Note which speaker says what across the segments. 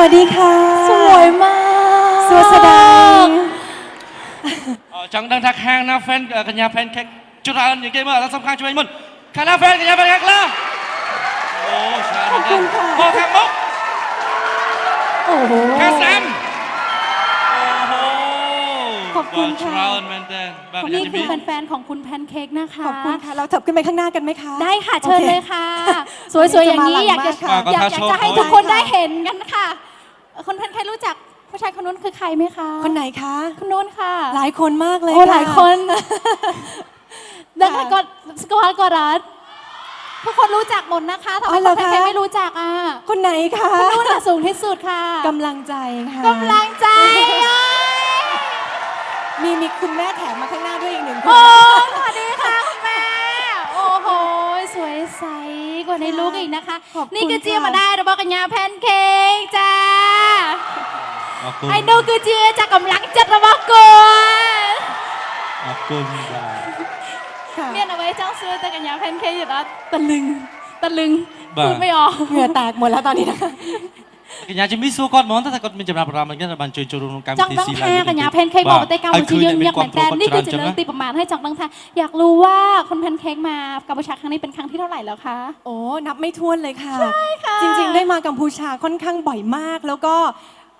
Speaker 1: วัสดีค่ะ
Speaker 2: สว
Speaker 1: ยมาก
Speaker 2: สวัสดี
Speaker 3: អចង់ដឹងថាខាងណា fan កញ្ញា fan cake ច្រើនជាងគេមើលឥឡូវសំខាន់ជួយមុនខាងណា fan កញ្ញា fan cake ខ្លះអូច្រើនមែនទែនមកខាងមុខ
Speaker 2: โอ้โห
Speaker 3: ខាងស្ដាំអូហូ
Speaker 2: ขอบคุณค่ะ
Speaker 3: ច្រើនមែនទែនបាទកញ្ញា
Speaker 1: นี่
Speaker 3: ជំ
Speaker 1: คือ
Speaker 3: រាប
Speaker 1: แฟนๆของคุณแพนเค้กนะคะ
Speaker 2: ขอบคุณค่ะ เราเถิบขึ้นไปข้างหน้ากันไหมคะ
Speaker 1: ได้ค่ะ เชิญ
Speaker 2: โอ
Speaker 1: เลยค่ะ สวยๆอย่างนี้อยากจะ
Speaker 2: จะมาหลังมากค่ะ
Speaker 1: อยากอยากจะให้ทุกคนได้เห็นกันค่ะ คนแพนใครรู้จักผู้ชายคนนู้นคือใครไหมคะ
Speaker 2: คนไหนคะ
Speaker 1: คนนู้นค่ะ
Speaker 2: หลายคนมากเลย
Speaker 1: โอ้หลายคนดังค่ะ นั้นก็สกอร์กอรัสทุกคนรู้จักหมดนะคะทำอ๋ไม
Speaker 2: อ
Speaker 1: ค
Speaker 2: รน
Speaker 1: แพยไม่รู้จักอะ
Speaker 2: คนไหนคะ
Speaker 1: คนนู้นน่ะสูงที่สุดค่ะ
Speaker 2: กำลังใจค่ะ
Speaker 1: กำลังใจ
Speaker 2: มีมีคุณแม่แถมมาข้างหน้าด้วยอีกหนึ่งค
Speaker 1: โอ้
Speaker 2: น
Speaker 1: สวัสดีค่ะคุณแม่ โอ้โห สวยใสกว่าในลูกอีกนะคะ
Speaker 2: ขอบคุณ
Speaker 1: นี่คือเจียมาค่ะ ได้ระบอกกัญญาแพนเค้กจ้า ไอ้นูคือเจียจากกำลังจัดระบอกกุน
Speaker 3: អរគុណបាទ
Speaker 2: ค่ะ
Speaker 1: เมียนเอาไว้เจ้าซื้อแต่กัญญาแพนเค้กอยู่แล้วตะลึง ตะลึง
Speaker 3: บ้า
Speaker 1: พูดไม่ออก
Speaker 2: เหงื่อแตกหมดแล้วตอนนี้นะคะ
Speaker 3: កញ្ញាជំរាបសួរគាត់ហ្មងតែគាត់មានចំណាប់អារម្មណ៍អញ្ចឹងបានជួយចូលរួមក្នុងកម្ម
Speaker 1: จัง
Speaker 3: វិធី
Speaker 1: ดัง
Speaker 3: ស៊ី
Speaker 1: แท้
Speaker 3: ឡាវ
Speaker 1: กัญญาแพนเค้กบอกว่าแต่กัมพูชายังอยากเหมือนกันนี่คือจะเรื่องตีประมาณให้จังดังแท้อยากรู้ว่าคุณแพนเค้กมากัมพูชาครั้งนี้เป็นครั้งที่เท่าไหร่แล้วคะ
Speaker 2: โอ้ นับไม่ถ้วนเลยค่ะ
Speaker 1: ค่ะ
Speaker 2: จริง ๆ ได้มากัมพูชาค่อนข้างบ่อยมาก แล้วก็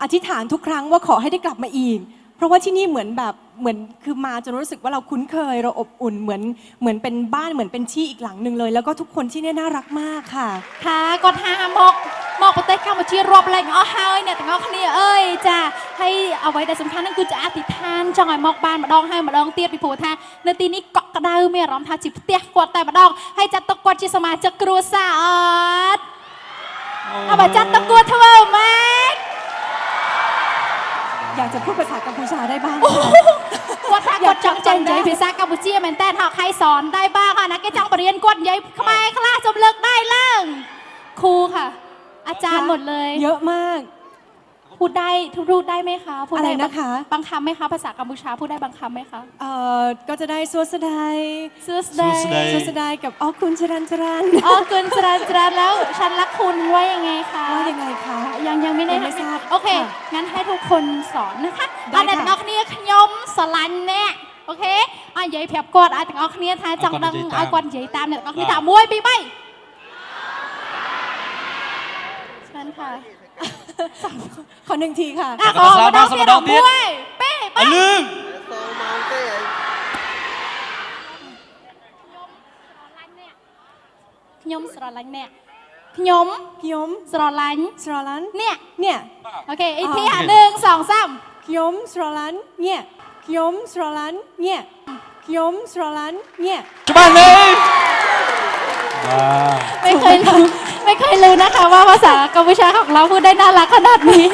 Speaker 2: อธิษฐานทุกครั้งว่าขอให้ได้กลับมาอีก เพราะว่าที่นี่เหมือนแบบเหมือนคือมาจนรู้สึกว่าเราคุ้นเคยเราอบอุ่นเหมือนเหมือนเป็นบ้านเหมือนเป็นที่อีกหลังหนึ่งเลย แล้วก็ทุกคนที่เนี่ยน่ารักมากค่ะ
Speaker 1: ค่ะกดหาหมกหมกประเทศกัมพูชีรวบแรงอ้อเฮ้ยเนี่ยแต่งอ้อคนนี้เอ้ยจ้ะให้เอาไว้แต่สำคัญนั่นคือจะอธิษฐานจังไอ้หมกบานมาดองให้มาดองเตี้ยปีผูท่าในตีนี้เกาะกระดาไม่ร้อมทาจิบเตี้ยกวดแต่มาดอง ให้จัดตะกวดจิสมาจะกรัวสาดเอามาจัดตะกวดเถอะแม่
Speaker 2: อยากจะพูดภาษากัมพูชาได้บ้าง
Speaker 1: กวดท่ากดจังใจใจภาษากัมพูชีแมนแต่หากใครสอนได้บ้างค่ะนะแกจังปรริญญากดใหญ่ขมายคลาสมเลิกได้เล่งครูค่ะ อาจารย์หมดเลย
Speaker 2: เยอะมาก
Speaker 1: พูดได้พูดได้ไหมคะพูด
Speaker 2: อะไร
Speaker 1: ด้
Speaker 2: นะคะ
Speaker 1: บังคับไหมคะภาษากัมพูชาพูดได้บังคับไหมคะ
Speaker 2: เอ่อก็จะได้สวสดาย
Speaker 1: ซูสดา
Speaker 3: ยซั
Speaker 2: สวสดายกับอ๋อคุณชรันชรัน
Speaker 1: อ๋อคุณจรันจรันแล้วฉันรักคุณว่ายังไงคะ
Speaker 2: ว่ายังไงคะ
Speaker 1: ยังยังไม่ได้
Speaker 2: ไม่ทราบ
Speaker 1: โอเคงั้นให้ทุกคนสอนนะคะ
Speaker 2: ได้
Speaker 1: อันนั้อกเนี่ยขยมสลันแน่โอเคอ๋อใหญ่เพียบกอดอ๋ะแต่ออกเนี่ยท้ายจังดังอ๋อก่อนใหญ่ตามเนี่ยอ๋อกเนี่ยตามมวยไปไปเฉันค่ะ
Speaker 2: ขอหนึ่งทีค่ะ
Speaker 1: อ่ะขอมาดองទៀត1 2 3เป้ไป
Speaker 3: អលឺង
Speaker 1: ខ្ញុំស្រឡាញ់អ្នកខ្ញុំ
Speaker 2: พี่ยม
Speaker 1: ស្រឡាញ់
Speaker 2: สรลัน
Speaker 1: អ្នក
Speaker 2: เนี่ย
Speaker 1: អូខេអ៊ីធី
Speaker 2: អូ
Speaker 1: អាหนึ่งสองสาม
Speaker 2: พี่ยมสรลันเนี่ยพี่ยมสรลันเนี่ยพี่ยมสรลันเนี่ย
Speaker 3: ច្បាស់ទេបាទ
Speaker 1: ไม่เคยรู้ ไม่เคยรู้นะคะ ว่าภาษากัมพูชาของเราพูดได้น่ารักขนาดนี้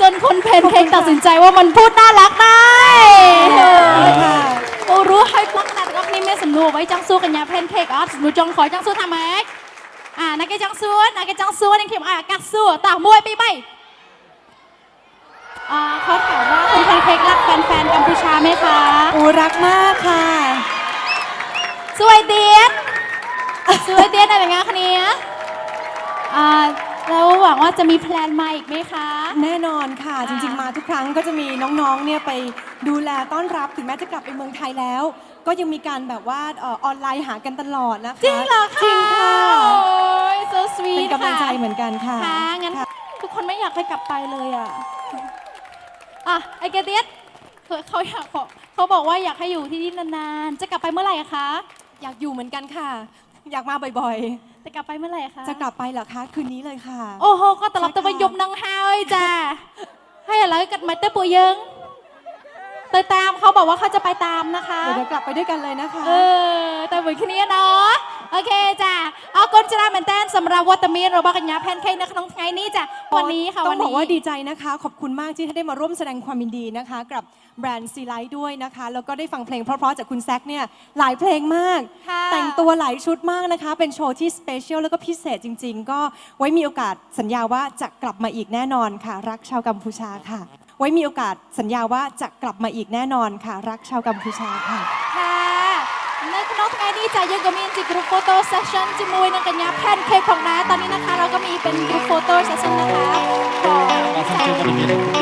Speaker 1: จนคุณเพนเพงตัดสินใจว่ามันพูดน่ารักได้โอ้รู้ให้พลักนาดก็นี่ไม่สนวนไว้จังสู้กันยาเพนเพกอ๋อสนวนจงขอจังสู้ทำไมอ่านักเก็ตจังสู้นักเก็ตจังสู้นักเขียนอะกักสู้ต่างมวยไปไปอ่าเขาถามว่าคุณเพนเพกรักแฟนๆกัมพูชาไหมคะ
Speaker 2: โอ้รักมากค่ะ
Speaker 1: สวยเดียน จะมีแพลนมาอีกไหมคะ
Speaker 2: แน่นอนค่ะ
Speaker 1: อ่า
Speaker 2: จริงๆ มาทุกครั้งก็จะมีน้องๆ เนี่ยไปดูแลต้อนรับถึงแม้จะกลับไปเมืองไทยแล้ว ก็ยังมีการแบบว่าเออออนไลน์หากันตลอดนะคะ
Speaker 1: จริงเหรอคะ
Speaker 2: จริงค่ะ
Speaker 1: โอ้ย so
Speaker 2: เป็น
Speaker 1: sweet
Speaker 2: กำลังใจ
Speaker 1: ค่ะ
Speaker 2: เหมือนกันค่ะ
Speaker 1: ค่ะงั้น
Speaker 2: ค่ะ
Speaker 1: ทุกคนไม่อยากให้กลับไปเลยอะ อะ ไอเกเตียสเขาเขาอยากบอกเขาบอกว่าอยากให้อยู่ที่นี่นานๆ จะกลับไปเมื่อไหร่อะคะ
Speaker 2: อยากอยู่เหมือนกันค่ะ อยากมาบ่อย
Speaker 1: จะกลับไปเมื่อไหร่คะ
Speaker 2: ๆจะกลับไปเหรอคะ คืนนี้เลยค่ะ
Speaker 1: โอ้โห ก็ตลอด
Speaker 2: ใช่
Speaker 1: ตะ
Speaker 2: ค่ะ
Speaker 1: วันยมนังฮาเอ้ยจ้าให้อะไรกัดมาเตอร์ปูยึงเตยตามเขาบอกว่าเขาจะไปตามนะคะ
Speaker 2: เดี๋ยวเดี๋ยวกลับไปด้วยกันเลยนะคะ
Speaker 1: เออ แต่เหมือนแค่นี้เนาะ โอเคจ้ะเอากนจราแมนแตนสำหรับวัตมีนเราบอกกันยาแพนเค้กในขนมไงนี้จ้ะวันนี้ค่ะ
Speaker 2: ต้
Speaker 1: วั
Speaker 2: อนงบ
Speaker 1: นี้
Speaker 2: อกว่าดีใจนะคะ ขอบคุณมากที่ได้มาร่วมแสดงความยินดีนะคะ กับแบรนด์ซีไลท์ด้วยนะคะ แล้วก็ได้ฟังเพลงเพราะๆจากคุณแซคเนี่ยหลายเพลงมาก
Speaker 1: ค่ะ
Speaker 2: แต่งตัวหลายชุดมากนะคะ เป็นโชว์ที่สเปเชียลแล้วก็พิเศษจริง ๆ ก็ไว้มีโอกาสสัญญาว่าจะกลับมาอีกแน่นอนค่ะ รักชาวกัมพูชาค่ะ ไว้มีโอกาสสัญญาว่าจะกลับมาอีกแน่นอนค่ะ รักชาวกัมพูชาค่ะ
Speaker 1: น้องไงนี่จะยังก็มีจิกรูปโฟโต้เซสชั่นจิมวยนังกันยาแพนเค้กของน้าตอนนี้นะคะ เราก็มีเป็นกรูปโฟโต้เซส
Speaker 3: ชั่นนะคะของแส
Speaker 1: ณ